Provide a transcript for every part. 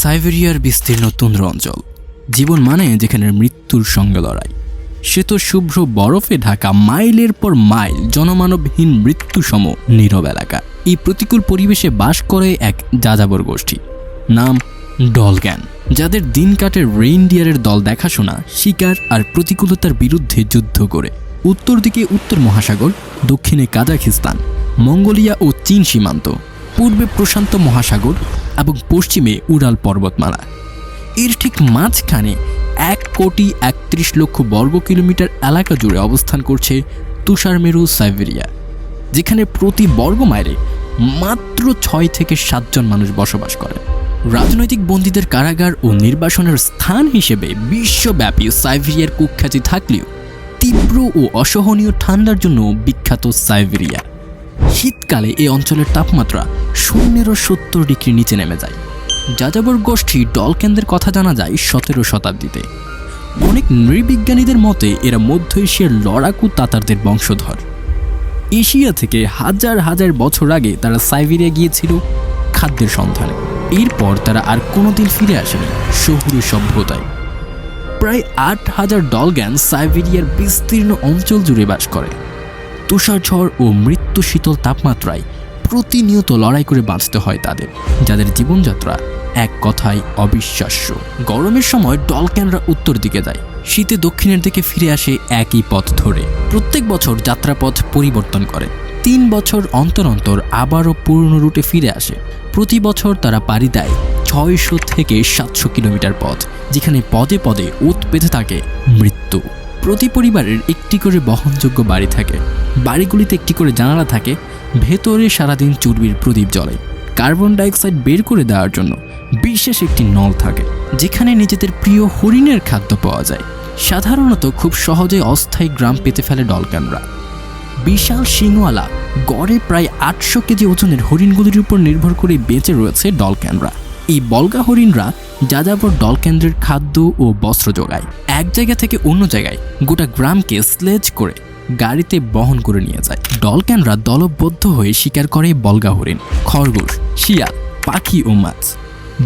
সাইবেরিয়ার বিস্তীর্ণ তুন্দ্র অঞ্চল, জীবন মানে যেখানে মৃত্যুর সঙ্গে লড়াই। সে তো শুভ্র বরফে ঢাকা মাইলের পর মাইল জনমানবহীন মৃত্যুসম নীরব এলাকা। এই প্রতিকূল পরিবেশে বাস করে এক যাযাবর গোষ্ঠী, নাম ডলগ্যান, যাদের দিন কাটে রেইনডিয়ারের দল দেখাশোনা, শিকার আর প্রতিকূলতার বিরুদ্ধে যুদ্ধ করে। উত্তর দিকে উত্তর মহাসাগর, দক্ষিণে কাজাখিস্তান, মঙ্গোলিয়া ও চীন সীমান্ত, পূর্বে প্রশান্ত মহাসাগর এবং পশ্চিমে উড়াল পর্বতমালা। এর ঠিক মাঝখানে এক কোটি একত্রিশ লক্ষ বর্গ কিলোমিটার এলাকা জুড়ে অবস্থান করছে তুষারমেরু সাইবেরিয়া, যেখানে প্রতি বর্গ মাইলে মাত্র ছয় থেকে সাতজন মানুষ বসবাস করে। রাজনৈতিক বন্দীদের কারাগার ও নির্বাসনের স্থান হিসেবে বিশ্বব্যাপী সাইবেরিয়ার কুখ্যাতি থাকলেও তীব্র ও অসহনীয় ঠান্ডার জন্য বিখ্যাত সাইবেরিয়া। শীতকালে এই অঞ্চলের তাপমাত্রা শূন্যেরও সত্তর ডিগ্রি নিচে নেমে যায়। যাযাবর গোষ্ঠী ডলকেনদের কথা জানা যায় সতেরো শতাব্দীতে। অনেক নৃবিজ্ঞানীদের মতে এরা মধ্য এশিয়ার লড়াকু তাতারদের বংশধর। এশিয়া থেকে হাজার হাজার বছর আগে তারা সাইবেরিয়া গিয়েছিল খাদ্যের সন্ধানে। এরপর তারা আর কোনোদিন ফিরে আসেনি শহুরে সভ্যতায়। প্রায় আট হাজার ডলগ্যান সাইবেরিয়ার বিস্তীর্ণ অঞ্চল জুড়ে বাস করে। তুষার ঝড় ও মৃত্যু শীতল তাপমাত্রায় প্রতিনিয়ত লড়াই করে বাঁচতে হয় তাদের, যাদের জীবনযাত্রা এক কথায় অবিশ্বাস্য। গরমের সময় ডলক্যানরা উত্তর দিকে যায়, শীতে দক্ষিণের দিকে ফিরে আসে একই পথ ধরে। প্রত্যেক বছর যাত্রাপথ পরিবর্তন করে। তিন বছর অন্তর অন্তর আবারও পুরনো রুটে ফিরে আসে। প্রতি বছর তারা পাড়ি দেয় ছয়শো থেকে সাতশো কিলোমিটার পথ, যেখানে পদে পদে উত পেতে থাকে মৃত্যু। প্রতি পরিবারের একটি করে বহনযোগ্য বাড়ি থাকে। বাড়িগুলিতে একটি করে জানালা থাকে। ভেতরে সারাদিন চর্বির প্রদীপ জ্বলে। কার্বন ডাইঅক্সাইড বের করে দেওয়ার জন্য বিশেষ একটি নল থাকে, যেখানে নিজেদের প্রিয় হরিণের খাদ্য পাওয়া যায়। সাধারণত খুব সহজে অস্থায়ী গ্রাম পেতে ফেলে ডলকানরা। বিশাল শিংওয়ালা গড়ে প্রায় আটশো কেজি ওজনের হরিণগুলির উপর নির্ভর করে বেঁচে রয়েছে ডলক্যানরা এই বলগা হরিণরা যাযাবর ডলকেন্দ্রের খাদ্য ও বস্ত্র যোগায় এক জায়গা থেকে অন্য জায়গায় গোটা গ্রামকে স্লেজ করে গাড়িতে বহন করে নিয়ে যায়। ডলক্যানরা দলবদ্ধ হয়ে শিকার করে বলগা হরিণ। খরগোশ শিয়াল পাখি ও মাছ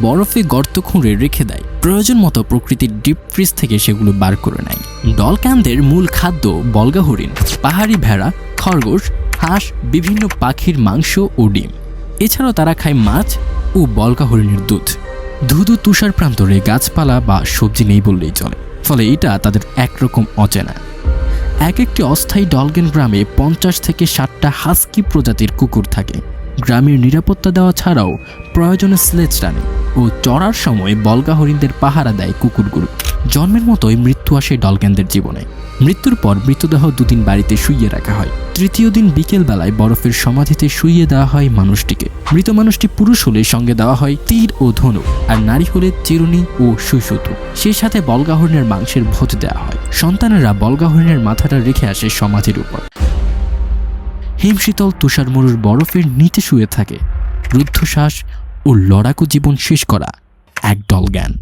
বরফে গর্ত খুঁড়ে রেখে দেয়। প্রয়োজন মতো প্রকৃতির ডিপ ফ্রিজ থেকে সেগুলো বার করে নেয়। ডলক্যানদের মূল খাদ্য বলগা হরিণ। পাহাড়ি ভেড়া, খরগোশ, হাঁস, বিভিন্ন পাখির মাংস ও ডিম। এছাড়াও তারা খায় মাছ ও বলকা হরিণের দুধ। ধুধু তুষার প্রান্তরে গাছপালা বা সবজি নেই বললেই চলে, ফলে এটা তাদের একরকম অচেনা। এক একটি অস্থায়ী ডলগেন গ্রামে পঞ্চাশ থেকে ষাটটা হাস্কি প্রজাতির কুকুর থাকে। গ্রামের নিরাপত্তা দেওয়া ছাড়াও প্রয়োজনে স্লেজ টানে ও চড়ার সময় বলগা হরিণদের পাহারা দেয় কুকুরগুলো। জন্মের মতোই মৃত্যু আসে ডলগেনদের জীবনে। মৃত্যুর পর মৃতদেহ দুদিন বাড়িতে শুইয়ে রাখা হয়। তৃতীয় দিন বিকেলবেলায় বরফের সমাধিতে শুইয়ে দেওয়া হয় মানুষটিকে। মৃত মানুষটি পুরুষ হলে সঙ্গে দেওয়া হয় তীর ও ধনুক, আর নারী হলে চিরুনি ও সুইসুতু সেই সাথে বলগাহরণের মাংসের ভোজ দেওয়া হয়। সন্তানেরা বলগাহরণের মাথাটা রেখে আসে সমাধির উপর। হিমশীতল তুষারমরুর বরফের নিচে শুয়ে থাকে। রুদ্ধশ্বাস ও লড়াকু জীবন শেষ করা একদল জ্ঞান।